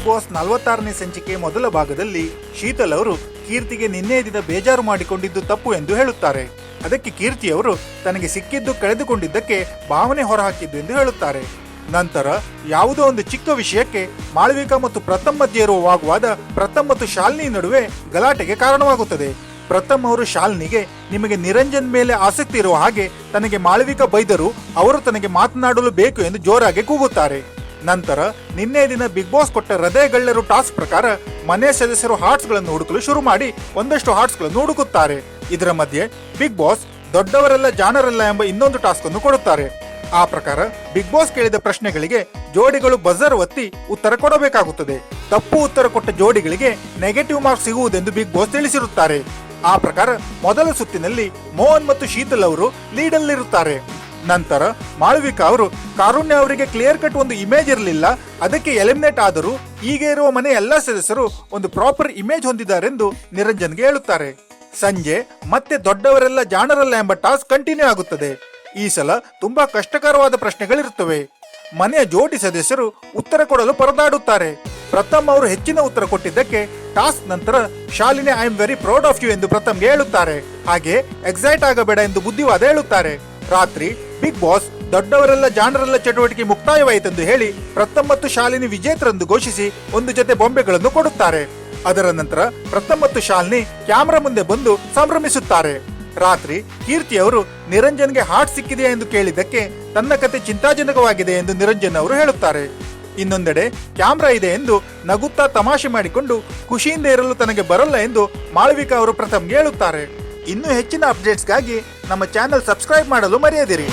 Big boss ನಲವತ್ತಾರನೇ ಸಂಚಿಕೆ ಮೊದಲ ಭಾಗದಲ್ಲಿ ಶೀತಲ್ ಅವರು ಕೀರ್ತಿಗೆ ನಿನ್ನೆ ದಿನ ಬೇಜಾರು ಮಾಡಿಕೊಂಡಿದ್ದು ತಪ್ಪು ಎಂದು ಹೇಳುತ್ತಾರೆ. ಅದಕ್ಕೆ ಕೀರ್ತಿ ಅವರು ತನಗೆ ಸಿಕ್ಕಿದ್ದು ಕಳೆದುಕೊಂಡಿದ್ದಕ್ಕೆ ಭಾವನೆ ಹೊರಹಾಕಿದ್ದು ಎಂದು ಹೇಳುತ್ತಾರೆ. ನಂತರ ಯಾವುದೋ ಒಂದು ಚಿಕ್ಕ ವಿಷಯಕ್ಕೆ ಮಾಳವಿಕಾ ಮತ್ತು ಪ್ರಥಮ್ ಮಧ್ಯೆ ಇರುವ ವಾಗ್ವಾದ ಪ್ರಥಮ್ ಮತ್ತು ಶಾಲಿನಿ ನಡುವೆ ಗಲಾಟೆಗೆ ಕಾರಣವಾಗುತ್ತದೆ. ಪ್ರಥಮ್ ಅವರು ಶಾಲಿನಿಗೆ ನಿಮಗೆ ನಿರಂಜನ್ ಮೇಲೆ ಆಸಕ್ತಿ ಇರುವ ಹಾಗೆ ತನಗೆ ಮಾಳವಿಕಾ ಬೈದರು, ಅವರು ತನಗೆ ಮಾತನಾಡಲು ಬೇಕು ಎಂದು ಜೋರಾಗಿ ಕೂಗುತ್ತಾರೆ. ನಂತರ ನಿನ್ನೆ ದಿನ ಬಿಗ್ ಬಾಸ್ ಕೊಟ್ಟ ಹೃದಯಗಳ್ಳರು ಟಾಸ್ಕ್ ಪ್ರಕಾರ ಮನೆ ಸದಸ್ಯರು ಹಾರ್ಟ್ಸ್ಗಳನ್ನು ಹುಡುಕಲು ಶುರು ಮಾಡಿ ಒಂದಷ್ಟು ಹಾರ್ಟ್ಸ್ಗಳನ್ನು ಹುಡುಕುತ್ತಾರೆ. ಇದರ ಮಧ್ಯೆ ಬಿಗ್ ಬಾಸ್ ದೊಡ್ಡವರೆಲ್ಲ ಜಾಣರಲ್ಲ ಎಂಬ ಇನ್ನೊಂದು ಟಾಸ್ಕ್ ಅನ್ನು ಕೊಡುತ್ತಾರೆ. ಆ ಪ್ರಕಾರ ಬಿಗ್ ಬಾಸ್ ಕೇಳಿದ ಪ್ರಶ್ನೆಗಳಿಗೆ ಜೋಡಿಗಳು ಬಜರ್ ಒತ್ತಿ ಉತ್ತರ ಕೊಡಬೇಕಾಗುತ್ತದೆ. ತಪ್ಪು ಉತ್ತರ ಕೊಟ್ಟ ಜೋಡಿಗಳಿಗೆ ನೆಗೆಟಿವ್ ಮಾರ್ಕ್ಸ್ ಸಿಗುವುದೆಂದು ಬಿಗ್ ಬಾಸ್ ತಿಳಿಸಿರುತ್ತಾರೆ. ಆ ಪ್ರಕಾರ ಮೊದಲ ಸುತ್ತಿನಲ್ಲಿ ಮೋಹನ್ ಮತ್ತು ಶೀತಲ್ ಅವರು ಲೀಡಲ್ಲಿರುತ್ತಾರೆ ನಂತರ ಮಾಳವಿಕಾ ಅವರು, ಕಾರುಣ್ಯ ಅವರಿಗೆ ಕ್ಲಿಯರ್ ಕಟ್ ಒಂದು ಇಮೇಜ್ ಇರಲಿಲ್ಲ. ಅದಕ್ಕೆ ಎಲಿಮಿನೇಟ್ ಆದರೂ ಈಗ ಇರುವ ಮನೆ ಎಲ್ಲಾ ಸದಸ್ಯರು ಒಂದು ಪ್ರಾಪರ್ ಇಮೇಜ್ ಹೊಂದಿದ್ದಾರೆಂದು ನಿರಂಜನ್ಗೆ ಹೇಳುತ್ತಾರೆ. ಸಂಜೆ, ಮತ್ತೆ ದೊಡ್ಡವರೆಲ್ಲ ಜಾಣರಲ್ಲ ಎಂಬ ಟಾಸ್ಕ್ ಕಂಟಿನ್ಯೂ ಆಗುತ್ತದೆ. ಈ ಸಲ ತುಂಬಾ ಕಷ್ಟಕರವಾದ ಪ್ರಶ್ನೆಗಳಿರುತ್ತವೆ. ಮನೆಯ ಜೋಡಿ ಸದಸ್ಯರು ಉತ್ತರ ಕೊಡಲು ಪರದಾಡುತ್ತಾರೆ. ಪ್ರಥಮ್ ಅವರು ಹೆಚ್ಚಿನ ಉತ್ತರ ಕೊಟ್ಟಿದ್ದಕ್ಕೆ ಟಾಸ್ಕ್ ನಂತರ, Shalini I am very proud of you ಎಂದು ಪ್ರಥಮ್ಗೆ ಹೇಳುತ್ತಾರೆ. ಹಾಗೆ ಎಕ್ಸೈಟ್ ಆಗಬೇಡ ಎಂದು ಬುದ್ಧಿವಾದ ಹೇಳುತ್ತಾರೆ. ರಾತ್ರಿ ಬಿಗ್ ಬಾಸ್ ದೊಡ್ಡವರೆಲ್ಲ ಜಾಣರೆಲ್ಲ ಚಟುವಟಿಕೆ ಮುಕ್ತಾಯವಾಯಿತೆಂದು ಹೇಳಿ ಪ್ರಥಮ ಶಾಲಿನಿ ವಿಜೇತರೆಂದು ಘೋಷಿಸಿ ಒಂದು ಜೊತೆ ಬೊಂಬೆಗಳನ್ನು ಕೊಡುತ್ತಾರೆ. ಅದರ ನಂತರ ಪ್ರಥಮ ಶಾಲಿನಿ ಕ್ಯಾಮ್ರಾ ಮುಂದೆ ಬಂದು ಸಂಭ್ರಮಿಸುತ್ತಾರೆ. ರಾತ್ರಿ ಕೀರ್ತಿ ಅವರು ನಿರಂಜನ್ಗೆ ಹಾರ್ಟ್ ಸಿಕ್ಕಿದೆಯಾ ಎಂದು ಕೇಳಿದ್ದಕ್ಕೆ ತನ್ನ ಕತೆ ಚಿಂತಾಜನಕವಾಗಿದೆ ಎಂದು ನಿರಂಜನ್ ಅವರು ಹೇಳುತ್ತಾರೆ. ಇನ್ನೊಂದೆಡೆ ಕ್ಯಾಮ್ರಾ ಇದೆ ಎಂದು ನಗುತ್ತಾ ತಮಾಷೆ ಮಾಡಿಕೊಂಡು ಖುಷಿಯಿಂದ ಇರಲು ತನಗೆ ಬರಲ್ಲ ಎಂದು ಮಾಳವಿಕಾ ಅವರು ಪ್ರಥಮ್ಗೆ ಹೇಳುತ್ತಾರೆ. ಇನ್ನೂ ಹೆಚ್ಚಿನ ಅಪ್ಡೇಟ್ಸ್ಗಾಗಿ ನಮ್ಮ ಚಾನೆಲ್ ಸಬ್ಸ್ಕ್ರೈಬ್ ಮಾಡಲು ಮರೆಯದಿರಿ.